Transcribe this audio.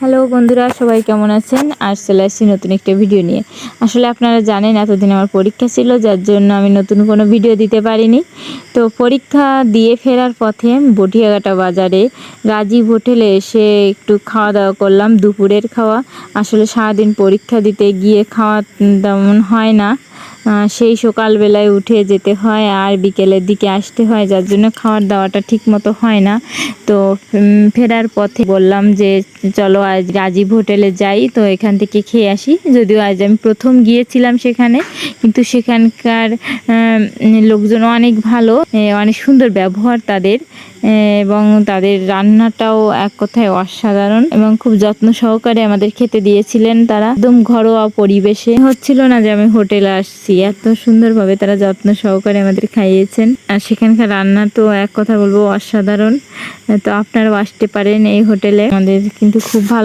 Hello বন্ধুরা, সবাই কেমন আছেন? আর চলে আসছি নতুন একটা ভিডিও নিয়ে। আসলে আপনারা জানেন, এতদিন আমার পরীক্ষা ছিল, যার জন্য আমি নতুন কোনো ভিডিও দিতে পারিনি। তো পরীক্ষা দিয়ে ফেরার পথে বটিয়াঘাটা বাজারে রাজীব হোটেলে এসে একটু খাওয়া দাওয়া করলাম, দুপুরের খাওয়া। আসলে সারাদিন পরীক্ষা দিতে গিয়ে খাওয়া তেমন হয় না। সেই সকালবেলায় উঠে যেতে হয় আর বিকেলের দিকে আসতে হয়, যার জন্য খাওয়ার দাওয়াটা ঠিক মতো হয় না। তো ফেরার পথে বললাম যে, চলো আজ রাজীব হোটেলে যাই, তো এখান থেকে খেয়ে আসি। যদিও আজ আমি প্রথম গিয়েছিলাম সেখানে, কিন্তু সেখানকার লোকজন অনেক ভালো অনেক সুন্দর ব্যবহার তাদের এবং তাদের রান্নাটাও এক কথায় অসাধারণ, এবং খুব যত্ন সহকারে আমাদের খেতে দিয়েছিলেন তারা। একদম ঘরোয়া পরিবেশে। হচ্ছিল না যে আমি হোটেলে আসছি, এত সুন্দরভাবে তারা যত্ন সহকারে আমাদের খাইয়েছেন। আর সেখানকার রান্না তো এক কথা বলব অসাধারণ তো আপনারাও আসতে পারেন এই হোটেলে। আমাদের কিন্তু খুব ভালো